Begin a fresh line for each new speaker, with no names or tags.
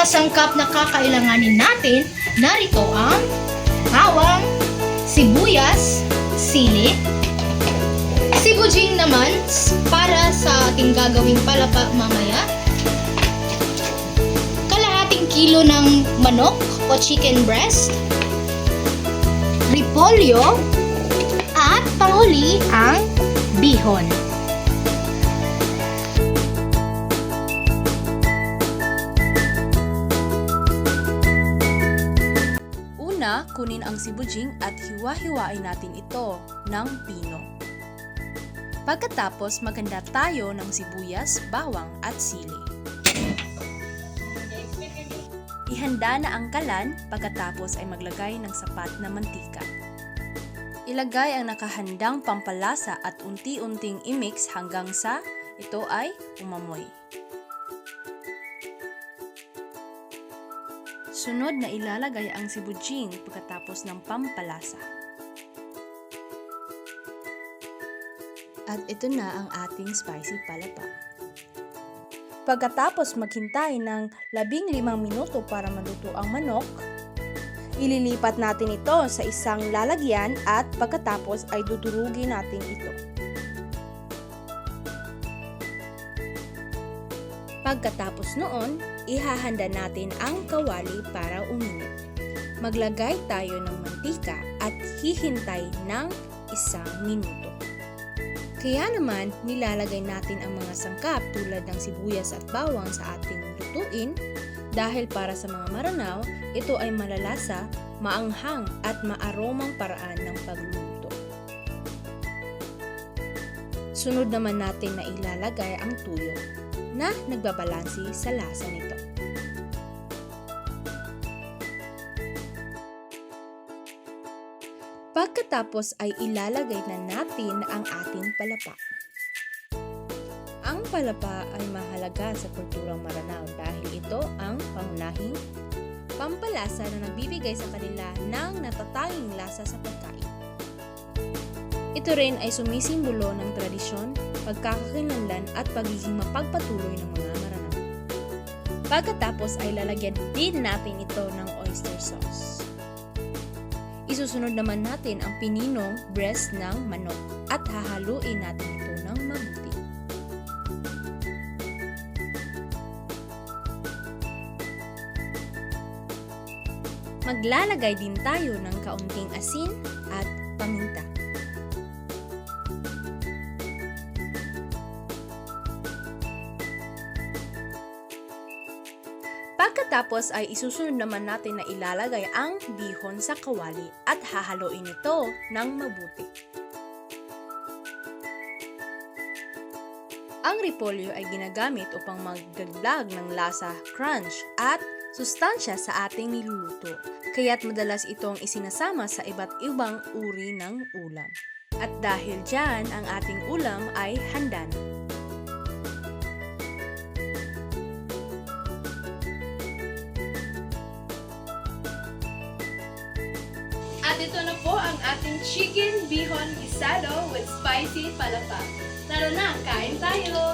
mga sangkap na kakailanganin natin, narito ang bawang, sibuyas, sili, sibujing naman para sa ating gagawing palapa mamaya, kalahating kilo ng manok o chicken breast, repolyo, at panghuli ang bihon.
Sibujing at hiwa-hiwain natin ito ng pino. Pagkatapos, maganda tayo ng sibuyas, bawang at sili. Ihanda na ang kalan pagkatapos ay maglagay ng sapat na mantika. Ilagay ang nakahandang pampalasa at unti-unting imix hanggang sa ito ay umamoy. Sunod na ilalagay ang sibujing pagkatapos ng pampalasa. At ito na ang ating spicy palapa. Pagkatapos maghintay ng 15 minuto para maluto ang manok, ililipat natin ito sa isang lalagyan at pagkatapos ay dudurugin natin ito. Pagkatapos noon, ihahanda natin ang kawali para uminit. Maglagay tayo ng mantika at hihintay ng isang minuto. Kaya naman, nilalagay natin ang mga sangkap tulad ng sibuyas at bawang sa ating lutuin dahil para sa mga maranaw, ito ay malalasa, maanghang at maaromang paraan ng pagluluto. Sunod naman natin na ilalagay ang tuyo na nagbabalansi sa lasa nito. Pagkatapos ay ilalagay na natin ang ating palapa. Ang palapa ay mahalaga sa kulturang Maranao dahil ito ang pangunahing pampalasa na nagbibigay sa kanila ng natatanging lasa sa pagkain. Ito rin ay sumisimbolo ng tradisyon, pagkakakilanlan at pagiging mapagpatuloy ng mga Maranao. Pagkatapos ay lalagyan din natin ito ng oyster sauce. Isusunod naman natin ang pininong breast ng manok at hahaluin natin ito ng mabuti. Maglalagay din tayo ng kaunting asin Pagkatapos ay isusunod naman natin na ilalagay ang bihon sa kawali at hahaluin ito ng mabuti. Ang repolyo ay ginagamit upang magdagdag ng lasa, crunch at sustansya sa ating niluluto. Kaya't madalas itong isinasama sa iba't ibang uri ng ulam. At dahil dyan, ang ating ulam ay handa na.
Ito na po ang ating chicken bihon guisado with spicy palapa. Tara na, kain tayo!